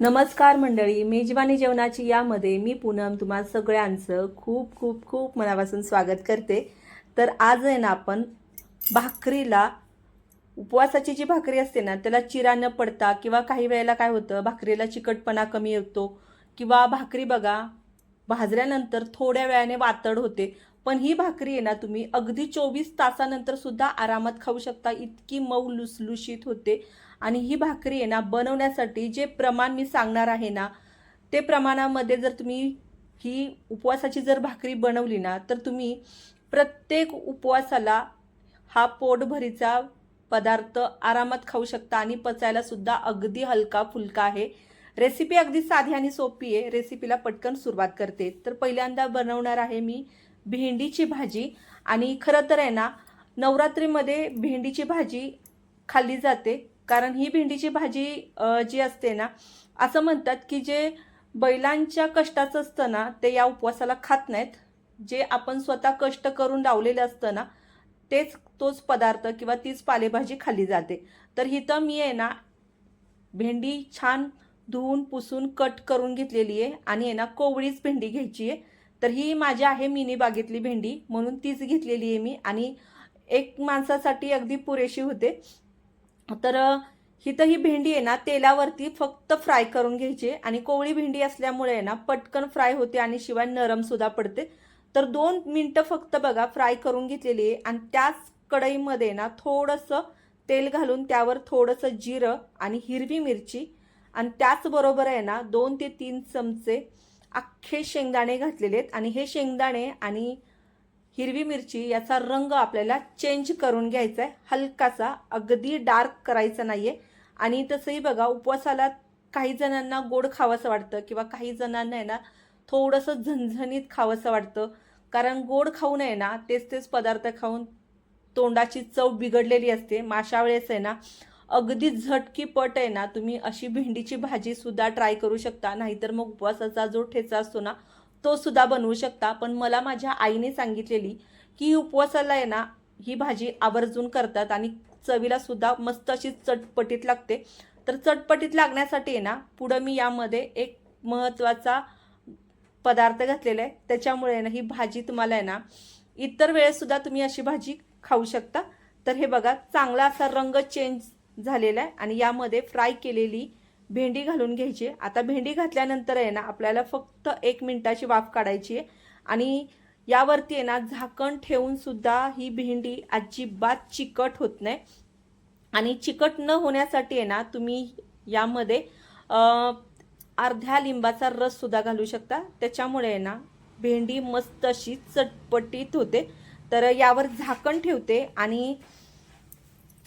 नमस्कार मंडळी मेजवानी जेवणाची यामध्ये मी पूनम तुम्हा सगळ्यांचं खूप खूप खूप मनापासून स्वागत करते. तर आज आहे ना आपण भाकरीला उपवासाची जी भाकरी असते ना त्याला चिरा न पडता किंवा काही वेळेला काय होतं भाकरीला चिकटपणा कमी येतो किंवा भाकरी बघा भाजल्यानंतर थोड्या वेळाने वातड होते. पण ही भाकरी आहे ना तुम्ही अगदी चोवीस तासानंतर सुद्धा आरामात खाऊ शकता. इतकी मऊ लुसलुशीत होते. आणि ही भाकरी आहे ना बनवण्यासाठी जे प्रमाण मी सांगणार आहे ना ते प्रमाणामध्ये जर तुम्ही ही उपवासाची जर भाकरी बनवली ना तर तुम्ही प्रत्येक उपवासाला हा पोटभरीचा पदार्थ आरामात खाऊ शकता आणि पचायला सुद्धा अगदी हलका फुलका आहे. रेसिपी अगदी साधी आणि सोपी आहे. रेसिपीला पटकन सुरुवात करते. तर पहिल्यांदा बनवणार आहे मी भेंडीची भाजी आणि खरं तर आहे ना नवरात्रीमध्ये भेंडीची भाजी खाल्ली जाते. कारण ही भेंडीची भाजी जी असते ना असं म्हणतात की जे बैलांच्या कष्टाचं असतं ना ते या उपवासाला खात नाहीत. जे आपण स्वतः कष्ट करून लावलेलं असतं ना तेच तोच पदार्थ किंवा तीच पालेभाजी खाल्ली जाते. तर हिथं मी आहे ना भेंडी छान धुवून पुसून कट करून घेतलेली आहे आणि आहे ना कोवळीच भेंडी घ्यायची आहे. तर ही माझी आहे मिनी बागेतली भेंडी म्हणून तीच घेतलेली आहे मी आणि एक माणसासाठी अगदी पुरेशी होते. तर ही हिथं ही भेंडी आहे ना तेलावरती फक्त फ्राय करून घ्यायची आणि कोवळी भेंडी असल्यामुळे आहे ना पटकन फ्राय होते आणि शिवाय नरमसुद्धा पडते. तर दोन मिनटं फक्त बघा फ्राय करून घेतलेली आहे. आणि त्याच कढईमध्ये ना थोडंसं तेल घालून त्यावर थोडंसं जिरं आणि हिरवी मिरची. आणि त्याचबरोबर आहे ना दोन ते तीन चमचे अख्खे शेंगदाणे घातलेले आहेत. आणि हे शेंगदाणे आणि हिरवी मिरची याचा रंग आपल्याला चेंज करून घ्यायचा आहे हलकासा अगदी डार्क करायचा नाही आहे आणि तसंही बघा उपवासाला काही जणांना गोड खावंसं वाटतं किंवा काही जणांना आहे ना थोडंसं झणझणीत खावंसं वाटतं. कारण गोड खाऊ नये ना तेच तेच पदार्थ खाऊन तोंडाची चव बिघडलेली असते. माशा वेळेस आहे ना अगदी झटकीपट आहे ना तुम्ही अशी भेंडीची भाजीसुद्धा ट्राय करू शकता. नाहीतर मग उपवासाचा जो ठेचा असतो ना तो सुद्धा बनवू शकता. पण मला माझ्या आईने सांगितलेली की उपवासाला आहे ना ही भाजी आवर्जून करतात आणि चवीला सुद्धा मस्त अशी चटपटीत लागते. तर चटपटीत लागण्यासाठी आहे ना पुढं मी यामध्ये एक महत्त्वाचा पदार्थ घातलेला आहे. त्याच्यामुळे ना ही भाजी तुम्हाला आहे ना इतर वेळेसुद्धा तुम्ही अशी भाजी खाऊ शकता. तर हे बघा चांगला असा रंग चेंज झालेला आहे आणि यामध्ये फ्राय केलेली भेंडी घालून घ्यायची आहे. आता भेंडी घातल्यानंतर आहे ना आपल्याला फक्त एक मिनिटाची वाफ काढायची आहे. आणि यावरती आहे ना झाकण ठेवून सुद्धा ही भेंडी अजिबात चिकट होत नाही. आणि चिकट न होण्यासाठी आहे ना तुम्ही यामध्ये अर्ध्या लिंबाचा रस सुद्धा घालू शकता. त्याच्यामुळे आहे ना भेंडी मस्त अशी चटपटीत होते. तर यावर झाकण ठेवते आणि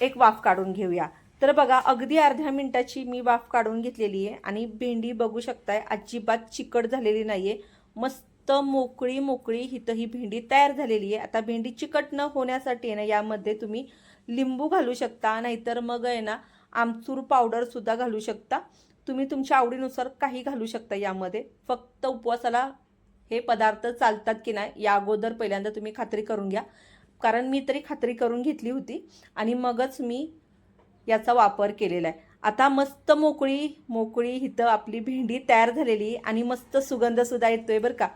एक वाफ काढून घेऊया. तर बघा अगदी अर्ध्या मिनिटाची मी वाफ काढून घेतलेली आहे आणि भेंडी बघू शकताय अजिबात चिकट झालेली नाही आहे मस्त मोकळी मोकळी हिथं ही भेंडी तयार झालेली आहे. आता भेंडी चिकट न होण्यासाठी आहे ना यामध्ये तुम्ही लिंबू घालू शकता नाहीतर मग आहे ना आमचूर पावडरसुद्धा घालू शकता. तुम्ही तुमच्या आवडीनुसार काही घालू शकता यामध्ये. फक्त उपवासाला हे पदार्थ चालतात की नाही या अगोदर पहिल्यांदा तुम्ही खात्री करून घ्या. कारण मी तरी खात्री करून घेतली होती. आणि मगच मी याचा वापर केलेला आहे. आता मस्त मोकळी मोकळी इथं आपली भेंडी तयार झालेली आहे आणि मस्त सुगंधसुद्धा येतो आहे बरं का.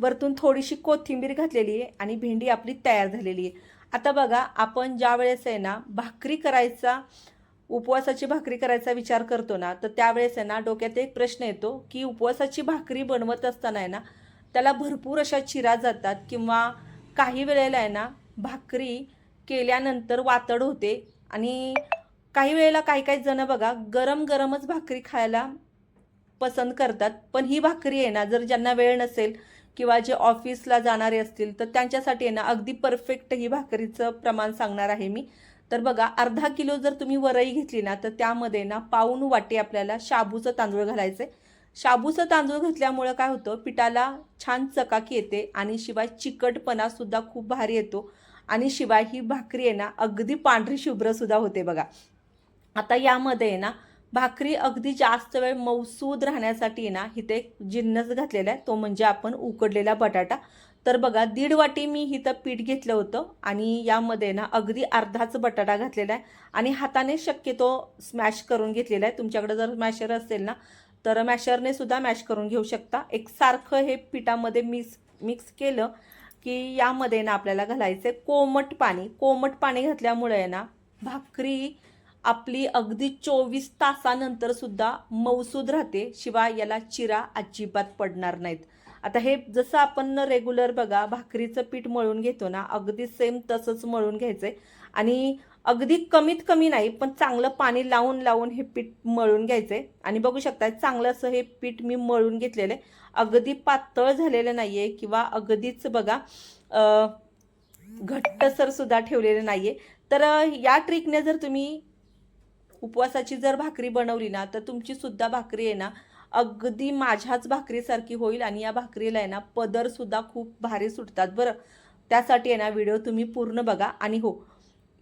वरतून थोडीशी कोथिंबीर घातलेली आहे आणि भेंडी आपली तयार झालेली आहे. आता बघा आपण ज्या वेळेस आहे ना भाकरी करायचा उपवासाची भाकरी करायचा विचार करतो ना तर त्यावेळेस आहे ना डोक्यात एक प्रश्न येतो की उपवासाची भाकरी बनवत असताना आहे ना त्याला भरपूर अशा चिरा जातात किंवा काही वेळेला आहे ना भाकरी केल्यानंतर वातड होते आणि काही वेळेला काही काही जण बघा गरम गरमच भाकरी खायला पसंत करतात. पण ही भाकरी आहे ना जर ज्यांना वेळ नसेल किंवा जे ऑफिसला जाणारे असतील तर त्यांच्यासाठी आहे ना अगदी परफेक्ट ही भाकरीचं प्रमाण सांगणार आहे मी. तर बघा अर्धा किलो जर तुम्ही वरई घेतली ना तर त्यामध्ये ना पाऊन वाटी आपल्याला शाबूचं तांदूळ घालायचं आहे शाबूचं तांदूळ घातल्यामुळं काय होतं पिठाला छान चकाकी येते आणि शिवाय चिकटपणा सुद्धा खूप भारी येतो. आणि शिवाय ही भाकरी आहे ना अगदी पांढरी शुभ्रसुद्धा होते बघा. आता यामध्ये आहे ना भाकरी अगदी जास्त वेळ मौसूद राहण्यासाठी ना इथे एक जिन्नस घातलेला आहे. तो म्हणजे आपण उकडलेला बटाटा. तर बघा दीड वाटी मी इथं पीठ घेतलं होतं आणि यामध्ये ना अगदी अर्धाच बटाटा घातलेला आहे. आणि हाताने शक्यतो स्मॅश करून घेतलेला आहे. तुमच्याकडे जर मॅशर असेल ना तर मॅशरने सुद्धा मॅश करून घेऊ शकता. एक सारखं हे पिठामध्ये मिक्स मिक्स केलं की यामध्ये ना आपल्याला घालायचं आहे कोमट पाणी. कोमट पाणी घातल्यामुळे ना भाकरी आपली अगदी चोवीस तासानंतर सुद्धा मौसूद राहते शिवाय याला चिरा अजिबात पडणार नाहीत. आता हे जसं आपण रेग्युलर बघा भाकरीचं पीठ मळून घेतो ना अगदी सेम तसंच मळून घ्यायचंय. आणि अगदी कमीत कमी नाही पण चांगलं पाणी लावून लावून हे पीठ मळून घ्यायचंय. आणि बघू शकता चांगलं असं हे पीठ मी मळून घेतलेलं आहे. अगदी पातळ झालेलं नाहीये किंवा अगदीच बघा घट्टसर सुद्धा ठेवलेलं नाहीये. तर या ट्रिकने जर तुम्ही उपवासाची जर भाकरी बनवली ना तर तुमची सुद्धा भाकरी आहे ना अगदी माझ्याच भाकरीसारखी होईल आणि या भाकरीला आहे ना पदरसुद्धा खूप भारी सुटतात बरं. त्यासाठी आहे ना व्हिडिओ तुम्ही पूर्ण बघा आणि हो.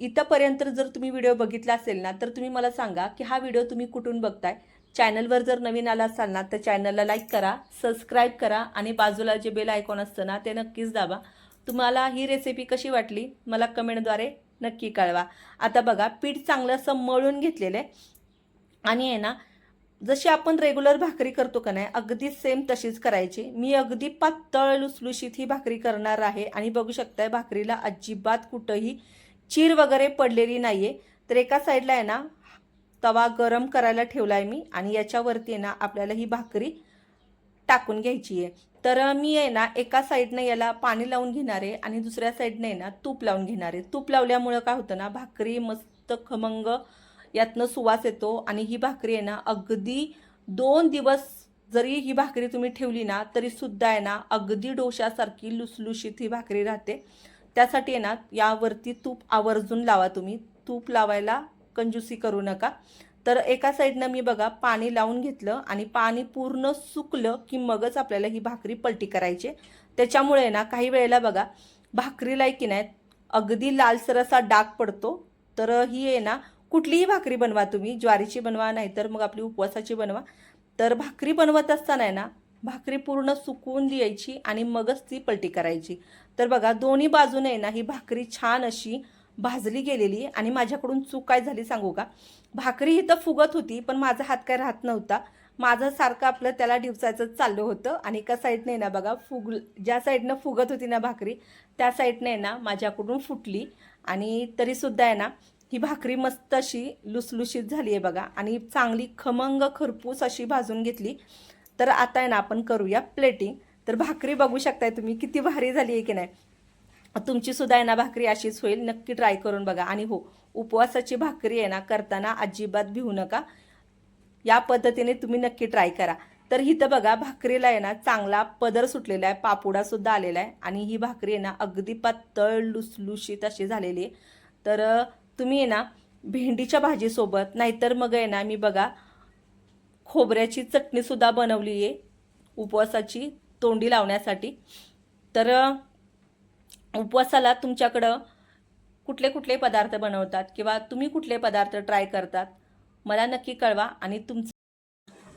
इथंपर्यंत जर तुम्ही व्हिडिओ बघितला असेल ना तर तुम्ही मला सांगा की हा व्हिडिओ तुम्ही कुठून बघताय? चॅनलवर जर नवीन आला असाल ना तर चॅनलला लाईक करा सबस्क्राईब करा आणि बाजूला जे बेल आयकॉन असतं ना ते नक्कीच दाबा. तुम्हाला ही रेसिपी कशी वाटली? मला कमेंटद्वारे नक्की कळवा. आता बघा पीठ चांगलं असं मळून घेतलेलं आहे. आणि आहे ना जशी आपण रेग्युलर भाकरी करतो का नाही अगदी सेम तशीच करायची. मी अगदी पातळ लुसलुशीत ही भाकरी करणार आहे. आणि बघू शकताय भाकरीला अजिबात कुठंही चीर वगैरे पडलेली नाही आहे तर एका साईडला आहे ना तवा गरम करायला ठेवला आहे मी. आणि याच्यावरती आहे ना आपल्याला ही भाकरी टाकून घ्यायची आहे. तर मी आहे ना एका साईडनं याला पाणी लावून घेणार आहे आणि दुसऱ्या साईडनं आहे ना तूप लावून घेणार आहे. तूप लावल्यामुळं काय होतं ना भाकरी मस्त खमंग यातनं सुवास येतो आणि ही भाकरी आहे ना अगदी दोन दिवस जरी ही भाकरी तुम्ही ठेवली ना तरी सुद्धा आहे ना अगदी डोशासारखी लुसलुशीत ही भाकरी राहते. त्यासाठी आहे ना यावरती तूप आवर्जून लावा तुम्ही. तूप लावायला कंजूसी करू नका. तर एका साईडनं मी बघा पाणी लावून घेतलं आणि पाणी पूर्ण सुकलं की मगच आपल्याला ही भाकरी पलटी करायची. त्याच्यामुळे आहे ना काही वेळेला बघा भाकरीला आहे की नाही अगदी लालसर असा डाग पडतो. तर ही आहे ना कुठलीही भाकरी बनवा तुम्ही ज्वारीची बनवा नाहीतर मग आपली उपवासाची बनवा. तर भाकरी बनवत असताना आहे ना भाकरी पूर्ण सुकवून द्यायची आणि मगच ती पलटी करायची. तर बघा दोन्ही बाजूने आहे ना ही भाकरी छान अशी भाजली गेलेली आणि माझ्याकडून चूक काय झाली सांगू का? भाकरी इथं फुगत होती पण माझा हात काय राहत नव्हता. माझं सारखं आपलं त्याला डिवचायचं चाललं होतं आणि एका साईडने ना बघा फुग ज्या साईडनं फुगत होती ना भाकरी त्या साईडने ना माझ्याकडून फुटली. आणि तरीसुद्धा आहे ना ही भाकरी मस्त अशी लुसलुशीत झाली आहे बघा. आणि चांगली खमंग खरपूस अशी भाजून घेतली. तर आता आहे ना आपण करूया प्लेटिंग तर भाकरी बघू शकताय तुम्ही किती भारी झाली आहे की नाही. तुमची सुद्धा आहे ना भाकरी अशीच होईल नक्की ट्राय करून बघा. आणि हो उपवासाची भाकरी आहे ना करताना अजिबात भिवू नका. या पद्धतीने तुम्ही नक्की ट्राय करा. तर इथं बघा भाकरीला आहे ना चांगला पदर सुटलेला आहे पापुडा सुद्धा आलेला आहे. आणि ही भाकरी आहे ना अगदी पातळ लुसलुशीत अशी झालेली आहे. तर तुम्ही आहे ना भेंडीच्या भाजीसोबत नाहीतर मग आहे ना मी बघा खोबऱ्याची चटणीसुद्धा बनवली आहे उपवासाची तोंडी लावण्यासाठी. तर उपवासाला तुमच्याकडं कुठले कुठले पदार्थ बनवतात किंवा तुम्ही कुठले पदार्थ ट्राय करतात मला नक्की कळवा आणि तुमचं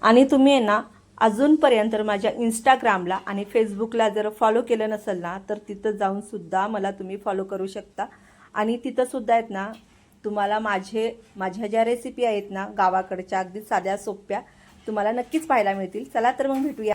आणि तुम्ही आहे ना अजूनपर्यंत माझ्या इंस्टाग्रामला आणि फेसबुकला जर फॉलो केलं नसेल ना तर तिथं जाऊन सुद्धा मला तुम्ही फॉलो करू शकता. आणि तिथंसुद्धा आहेत ना तुम्हाला माझे माझ्या ज्या रेसिपी आहेत ना गावाकडच्या अगदी साध्या सोप्या तुम्हाला नक्कीच पाहायला मिळतील. चला तर मग भेटूया.